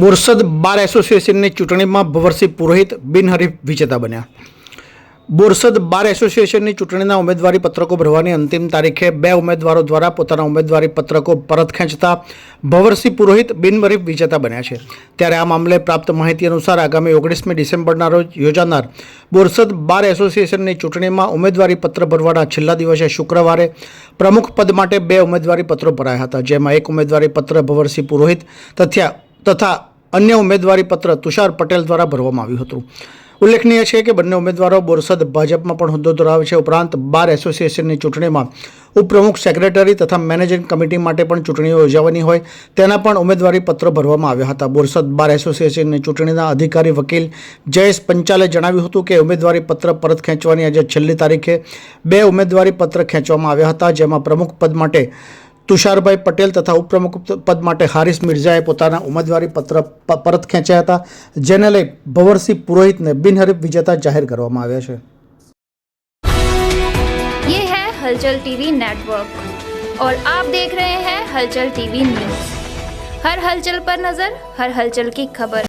બોરસદ બાર એસોસિએશનની ચૂંટણીમાં ભવરસિંહ પુરોહિત બિનહરીફ વિજેતા બન્યા. બોરસદ બાર એસોસિએશનની ચૂંટણીના ઉમેદવારી પત્રકો ભરવાની અંતિમ તારીખે બે ઉમેદવારો દ્વારા પોતાના ઉમેદવારી પત્રકો પરત ખેંચતા ભવરસિંહ પુરોહિત બિનહરીફ વિજેતા બન્યા છે. ત્યારે આ મામલે પ્રાપ્ત માહિતી અનુસાર આગામી ઓગણીસમી ડિસેમ્બરના રોજ યોજાનાર બોરસદ બાર એસોસિએશનની ચૂંટણીમાં ઉમેદવારી પત્ર ભરવાના છેલ્લા દિવસે શુક્રવારે પ્રમુખ પદ માટે બે ઉમેદવારી પત્રો ભરાયા હતા, જેમાં એક ઉમેદવારી પત્ર ભવરસિંહ પુરોહિત તથા તથા અન્ય ઉમેદવારી પત્ર તુષાર પટેલ દ્વારા ભરવામાં આવ્યું હતું. ઉલ્લેખનીય છે કે બંને ઉમેદવારો બોરસદ ભાજપમાં પણ હોદ્દો ધરાવે છે. ઉપરાંત બાર એસોસિએશનની ચૂંટણીમાં ઉપપ્રમુખ સેક્રેટરી તથા મેનેજિંગ કમિટી માટે પણ ચૂંટણીઓ યોજાવાની હોય, તેના પણ ઉમેદવારી પત્રો ભરવામાં આવ્યા હતા. બોરસદ બાર એસોસિએશનની ચૂંટણીના અધિકારી વકીલ જયેશ પંચાલે જણાવ્યું હતું કે ઉમેદવારી પત્ર પરત ખેંચવાની આજે છેલ્લી તારીખે બે ઉમેદવારી પત્ર ખેંચવામાં આવ્યા હતા, જેમાં પ્રમુખ પદ માટે તુષારભાઈ પટેલ તથા ઉપપ્રમુખ પદ માટે હારિસ મિર્ઝાએ પોતાના ઉમેદવારી પત્ર પ- પરત ખેંચ્યા હતા જેને લઈ ભવરસિંહ પુરોહિતને બિનહરીફ વિજેતા જાહેર કરવામાં આવ્યા છે ये है हलचल टीवी नेटवर्क और आप देख रहे हैं हलचल टीवी न्यूज हर हलचल पर नजर हर हलचल की खबर